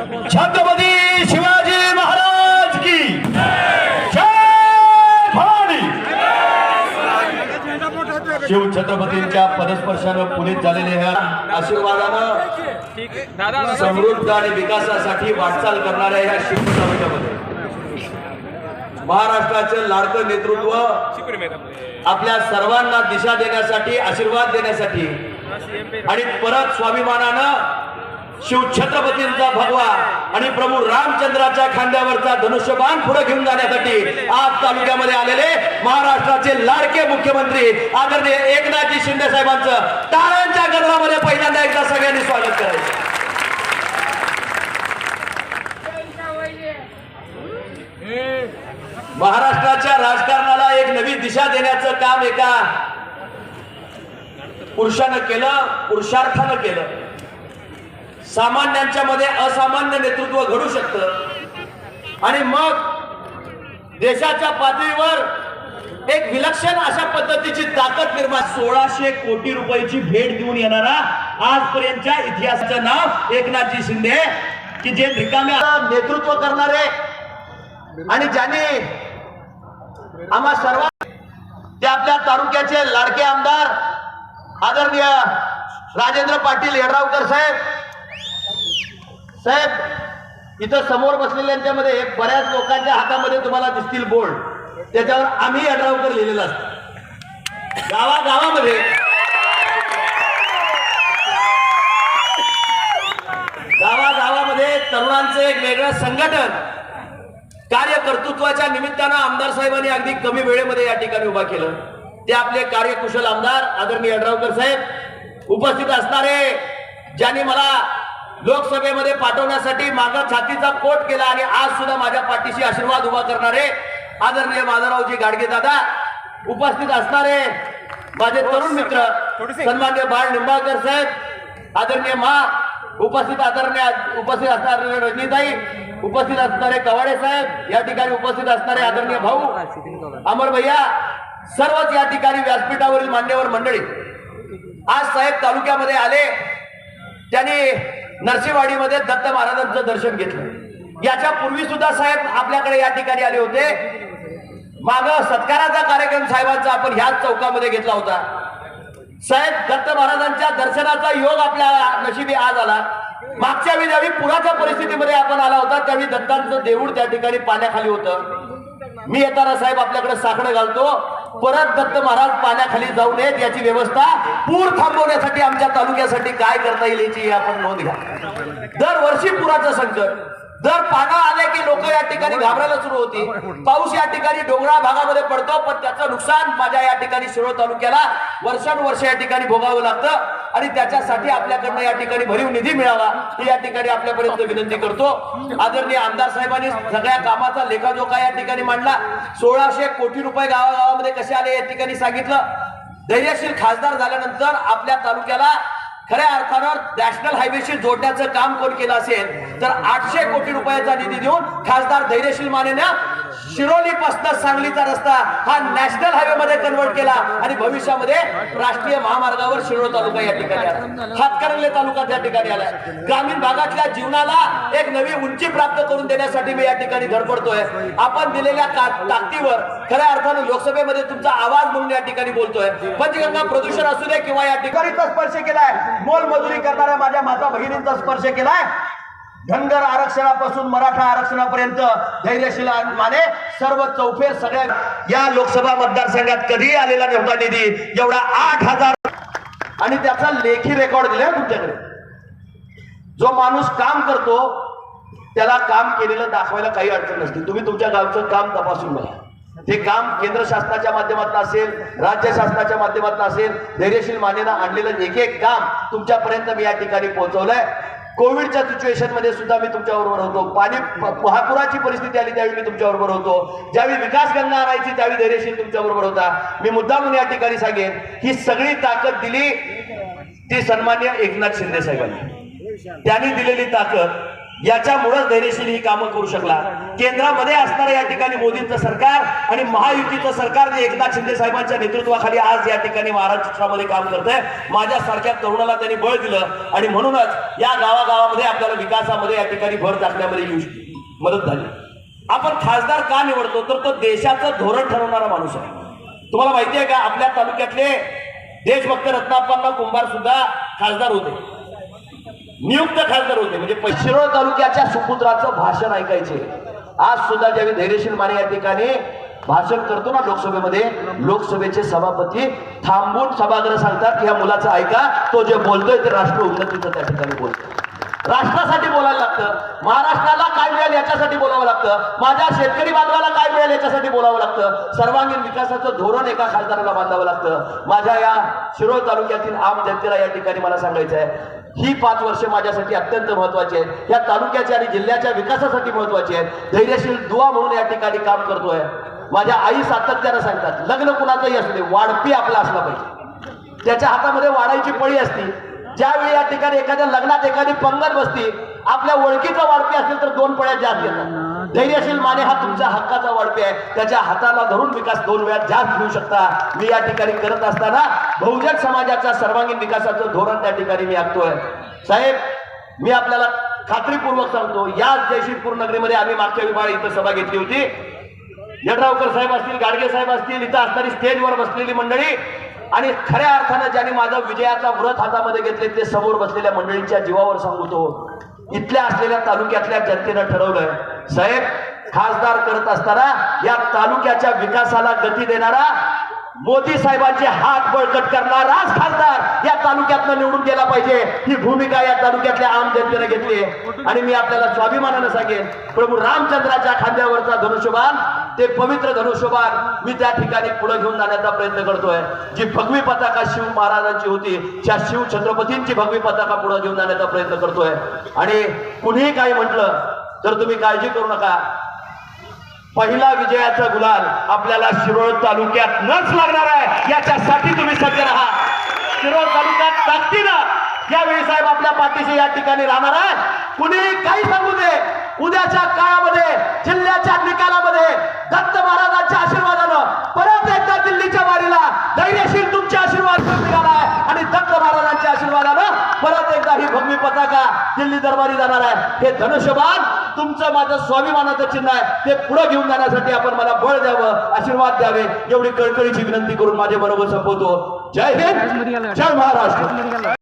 छत्रपती शिवाजी महाराज की शिव छत्रपतींच्या पदस्पर्शानं पुनीत झालेले ह्या आशीर्वादानं समृद्ध आणि विकासासाठी वाटचाल करणाऱ्या ह्या शिव तालुक्यामध्ये महाराष्ट्राचे लाडकं नेतृत्व आपल्या सर्वांना दिशा देण्यासाठी आशीर्वाद देण्यासाठी आणि परत स्वाभिमानानं शिव छत्रपतींचा भगवा आणि प्रभू रामचंद्राच्या खांद्यावरचा धनुष्यबाण पुढे घेऊन जाण्यासाठी आज तालुक्यामध्ये आलेले महाराष्ट्राचे लाडके मुख्यमंत्री आदरणीय एकनाथजी शिंदे साहेबांचं टाळ्यांच्या गर्दामध्ये पहिल्यांदा एकदा सगळ्यांनी स्वागत करायचं. महाराष्ट्राच्या राजकारणाला एक नवी दिशा देण्याचं काम एका पुरुषानं केलं पुरुषार्थानं केलं. सामान्यांच्या मध्ये असामान्य नेतृत्व घडू शकतं. आणि मग देशाच्या पातळीवर एक विलक्षण अशा पद्धतीची ताकद निर्माण सोळाशे कोटी रुपयाची भेट देऊन येणारा आजपर्यंतच्या इतिहासाचं नाव एकनाथजी शिंदे की जे रिकाम्या नेतृत्व करणारे. आणि ज्यांनी आम्हा सर्व ते आपल्या तालुक्याचे लाडके आमदार आदरणीय राजेंद्र पाटील येड्रावकर साहेब साहेब इथं समोर बसलेल्यांच्यामध्ये बऱ्याच लोकांच्या हातामध्ये तुम्हाला दिसतील बोर्ड. त्याच्यावर आम्ही अडरावकर लिहिलेलं असत. गावागावामध्ये. गावागावामध्ये तरुणांचं एक वेगळं संघटन कार्यकर्तृत्वाच्या निमित्तानं आमदार साहेबांनी अगदी कमी वेळेमध्ये या ठिकाणी उभा केलं. ते आपले कार्यकुशल आमदार आदरणीय अड्रावकर साहेब उपस्थित असणारे ज्यांनी मला लोकसभेमध्ये पाठवण्यासाठी मागा छातीचा कोट केला आणि आज सुद्धा माझ्या पाठीशी आशीर्वाद उभा करणारे आदरणीय माधवरावजी गाडगे दादा उपस्थित असणारे माझे तरुण मित्र सन्मान्य बाळ निंबाळकर साहेब आदरणीय मा उपस्थित आदरणीय उपस्थित असणारे रजनीताई उपस्थित असणारे कवाडे साहेब या ठिकाणी उपस्थित असणारे आदरणीय भाऊ अमर भैया सर्वच या ठिकाणी व्यासपीठावरील मान्यवर मंडळी. आज साहेब तालुक्यामध्ये आले. त्यांनी नरसिंहवाडीमध्ये दत्त महाराजांचं दर्शन घेतलं. याच्या पूर्वी सुद्धा साहेब आपल्याकडे या ठिकाणी आले होते. माग सत्काराचा कार्यक्रम साहेबांचा आपण ह्याच चौकामध्ये घेतला होता. साहेब दत्त महाराजांच्या दर्शनाचा योग आपल्या नशिबी आज आला. मागच्या वेळी ज्यावेळी पुराच्या परिस्थितीमध्ये आपण आला होता त्यावेळी दत्तांचं देऊळ त्या ठिकाणी पाण्याखाली होतं. मी येताना साहेब आपल्याकडे साखडं घालतो. परत दत्त महाराज पाण्याखाली जाऊ नयेत याची व्यवस्था पूर थांबवण्यासाठी आमच्या तालुक्यासाठी काय करता येईल याची आपण नोंद घ्या. दरवर्षी पुराचं संकट. दर पानं आले की लोक या ठिकाणी घाबरायला सुरू होती. पाऊस या ठिकाणी डोंगराळ भागामध्ये पडतो पण त्याचं नुकसान माझ्या या ठिकाणी शिरोळ तालुक्याला वर्षानुवर्ष या ठिकाणी भोगावं लागतं. आणि त्याच्यासाठी आपल्याकडनं या ठिकाणी भरीव निधी मिळावा ही या ठिकाणी आपल्यापर्यंत विनंती करतो. आदरणीय आमदार साहेबांनी सगळ्या कामाचा लेखाजोखा या ठिकाणी मांडला. सोळाशे कोटी रुपये गावागावामध्ये कसे आले या ठिकाणी सांगितलं. धैर्यशील खासदार झाल्यानंतर आपल्या तालुक्याला खऱ्या अर्थानं नॅशनल हायवेशी जोडण्याचं काम कोण केलं असेल तर आठशे कोटी रुपयाचा निधी देऊन खासदार धैर्यशील मानेनं शिरोली पासून सांगलीचा रस्ता हा नॅशनल हायवे मध्ये कन्वर्ट केला आणि भविष्यामध्ये राष्ट्रीय महामार्गावर शिरोळ तालुका या ठिकाणी आला. हातकरंगले तालुका त्या ठिकाणी आलाय ग्रामीण भागातल्या जीवनाला एक नवी उंची प्राप्त करून देण्यासाठी मी या ठिकाणी धडपडतोय. आपण दिलेल्या ताकदीवर खऱ्या अर्थानं लोकसभेमध्ये तुमचा आवाज म्हणून या ठिकाणी बोलतोय. पंचगंगा प्रदूषण असू दे किंवा या ठिकाणी स्पर्श केलाय. मोलमजुरी करणाऱ्या माझ्या माता भगिनींचा स्पर्श केलाय. धनगर आरक्षणापासून मराठा आरक्षणापर्यंत धैर्यशील माने सर्व चौफे सगळ्या या लोकसभा मतदारसंघात कधीही आलेला नव्हता निधी. एवढा आठ हजार आणि त्याचा लेखी रेकॉर्ड दिलाय तुमच्याकडे. जो माणूस काम करतो त्याला काम केलेलं दाखवायला काही अडचण नसते. तुम्ही तुमच्या गावचं काम तपासून बघा. ते काम केंद्र शासनाच्या माध्यमातून असेल राज्य शासनाच्या माध्यमातून असेल धैर्यशील मानेनं आणलेलं एक एक काम तुमच्यापर्यंत मी या ठिकाणी पोहोचवलंय. कोविडच्या सिच्युएशनमध्ये सुद्धा मी तुमच्या बरोबर होतो. पाणी महापुराची परिस्थिती आली त्यावेळी मी तुमच्या बरोबर होतो. ज्यावेळी विकास गंगा आणायची त्यावेळी धैर्यशील तुमच्या बरोबर होता. मी मुद्दा म्हणून या ठिकाणी सांगेन ही सगळी ताकद दिली ती सन्मान्य एकनाथ शिंदे साहेबांनी. त्यांनी दिलेली ताकद याच्यामुळेच धैर्यशील ही कामं करू शकला. केंद्रामध्ये असणारं या ठिकाणी मोदींचं सरकार आणि महायुतीचं सरकार जे एकनाथ शिंदे साहेबांच्या नेतृत्वाखाली आज या ठिकाणी महाराष्ट्रामध्ये काम करतंय माझ्यासारख्या तरुणाला त्यांनी बळ दिलं आणि म्हणूनच या गावागावामध्ये आपल्याला विकासामध्ये या ठिकाणी भर टाकण्यामध्ये येऊ मदत झाली. आपण खासदार का निवडतो? तर तो देशाचं धोरण ठरवणारा माणूस आहे. तुम्हाला माहिती आहे का? आपल्या तालुक्यातले देशभक्त रत्नाप्पांना कुंभार सुद्धा खासदार होते. नियुक्त खासदार होते म्हणजे शिरोळ तालुक्याच्या सुपुत्राचं भाषण ऐकायचे. आज सुद्धा ज्यावेळी धैर्यशील माने या ठिकाणी भाषण करतो ना लोकसभेमध्ये लोकसभेचे सभापती थांबून सभागृह सांगतात की ह्या मुलाचं ऐका तो जे बोलतोय ते राष्ट्र उन्नतीचं त्या ठिकाणी बोलतो राष्ट्रासाठी बोलायला लागतं. महाराष्ट्राला काय मिळेल याच्यासाठी बोलावं लागतं. माझ्या शेतकरी बांधवाला काय मिळेल याच्यासाठी बोलावं लागतं. सर्वांगीण विकासाचं धोरण एका खासदाराला बांधावं लागतं. माझ्या या शिरोळ तालुक्यातील आम जनतेला या ठिकाणी मला सांगायचं आहे ही पाच वर्ष माझ्यासाठी अत्यंत महत्वाची आहेत. या तालुक्याच्या आणि जिल्ह्याच्या विकासासाठी महत्वाची आहेत. धैर्यशील दुवा म्हणून या ठिकाणी काम करतोय. माझ्या आई सातत्यानं सांगतात लग्न कुणाचंही असू दे वाढपी आपला असला पाहिजे. त्याच्या हातामध्ये वाढायची पळी असती. ज्यावेळी या ठिकाणी एखाद्या लग्नात एखादी पंगत बसती आपल्या ओळखीचा वाढपी असेल तर दोन पळ्या जास्त येतात. धैर्यशील माने हा तुमच्या हक्काचा वाढपी आहे. त्याच्या हाताला धरून विकास दोन वेळा जास्त घेऊ शकता. मी या ठिकाणी करत असताना बहुजन समाजाच्या सर्वांगीण विकासाचं धोरण त्या ठिकाणी मी आखतोय. साहेब मी आपल्याला खात्रीपूर्वक सांगतो याच जयशिरपूर नगरीमध्ये आम्ही मागच्या विभाग इथं सभा घेतली होती. यड्रावकर साहेब असतील गाडगे साहेब असतील इथं असणारी स्टेजवर बसलेली मंडळी आणि खऱ्या अर्थानं ज्यांनी माझा विजयाचा व्रत हातामध्ये घेतले ते समोर बसलेल्या मंडळींच्या जीवावर सांगतो इथल्या असलेल्या तालुक्यातल्या जनतेनं ठरवलंय. साहेब खासदार करत असताना या तालुक्याच्या विकासाला गती देणारा मोदी साहेबांचे हात बळकट करणाराच खासदार या तालुक्यातनं निवडून गेला पाहिजे. ही भूमिका या तालुक्यातल्या आम जनतेने घेतली आणि मी आपल्याला स्वाभिमानानं सांगेन प्रभू रामचंद्राच्या खांद्यावरचा धनुष्यबाण ते पवित्र धनुष्यबाण मी त्या ठिकाणी पुढे घेऊन जाण्याचा प्रयत्न करतोय. जी भगवी पताका शिव महाराजांची होती त्या शिव छत्रपतींची भगवी पताका पुढे घेऊन जाण्याचा प्रयत्न करतोय. आणि कुणीही काही म्हटलं तर तुम्ही काळजी करू नका. पहिला विजयाचा गुलाल आपल्याला शिरोळ तालुक्यात नच लागणार आहे. याच्यासाठी तुम्ही सज्ज राहा. शिरोळ तालुक्यात ताकदीनं यावेळी साहेब आपल्या पाठीशी या ठिकाणी राहणार आहे कुणीही काही सांगू दे उद्याच्या काळामध्ये जिल्ह्याच्या निकालामध्ये दत्त महाराजांच्या आशीर्वादानं परत एकदा दिल्लीच्या वारीला धैर्यशील तुमचे आशीर्वाद निघाला आहे आणि दत्त महाराजांच्या आशीर्वादानं परत एकदा ही भगवी पताका दिल्ली दरबारी जाणार आहे. हे धनुष्यबाण तुमचं माझं स्वाभिमानाचं चिन्ह आहे. ते पुढे घेऊन जाण्यासाठी आपण मला बळ द्यावं आशीर्वाद द्यावे एवढी कळकळीची विनंती करून माझ्या बरोबर संपवतो. जय हिंद जय महाराष्ट्र.